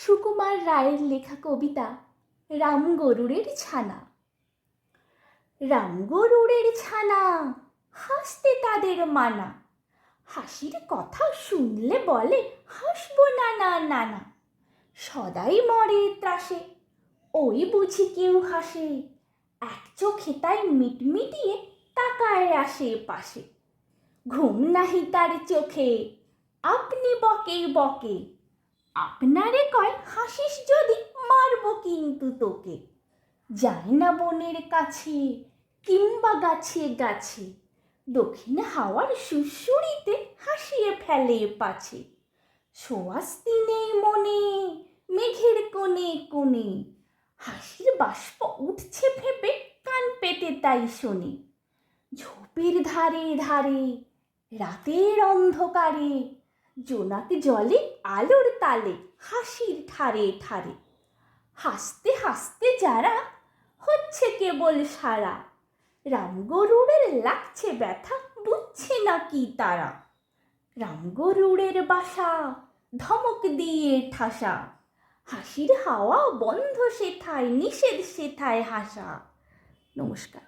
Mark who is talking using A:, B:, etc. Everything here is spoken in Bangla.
A: সুকুমার রায়ের লেখা কবিতা রাম গরুড়ের ছানা। রাম গরুড়ের ছানা, হাসতে তাদের মানা। হাসির কথা শুনলে বলে, হাসবো না না না না। সদাই মরে ত্রাসে, ওই বুঝি কেউ হাসে। এক চোখে তাই মিটমিটিয়ে তাকায় আসে পাশে ঘুম নাহি তার চোখে, আপনি বকে বকে। আপনারে কয় হাসিস যদি, মারব কিন্তু তোকে। যায় না বনের কাছে কিংবা গাছে গাছে, দক্ষিণ হাওয়ার সুসুরিতে হাসিয়ে ফেলে পাছে। সোয়াস্তি নেই মনে, মেঘের কোণে কোণে, হাসির বাষ্প উঠছে ভেবে কান পেতে তাই শোনে। ঝোপের ধারে ধারে, রাতের অন্ধকারে জোনাক জলে, আলোর তালে, হাসির ঠারে ঠারে। হাসতে হাসতে যারা, হচ্ছে কেবল সারা। রামগরুড়ের লাগছে ব্যথা, বুঝছে না কি তারা। রামগরুড়ের বাসা, ধমক দিয়ে ঠাসা। হাসির হাওয়া বন্ধ সেথায়, নিষেধ সেথায় হাসা। নমস্কার।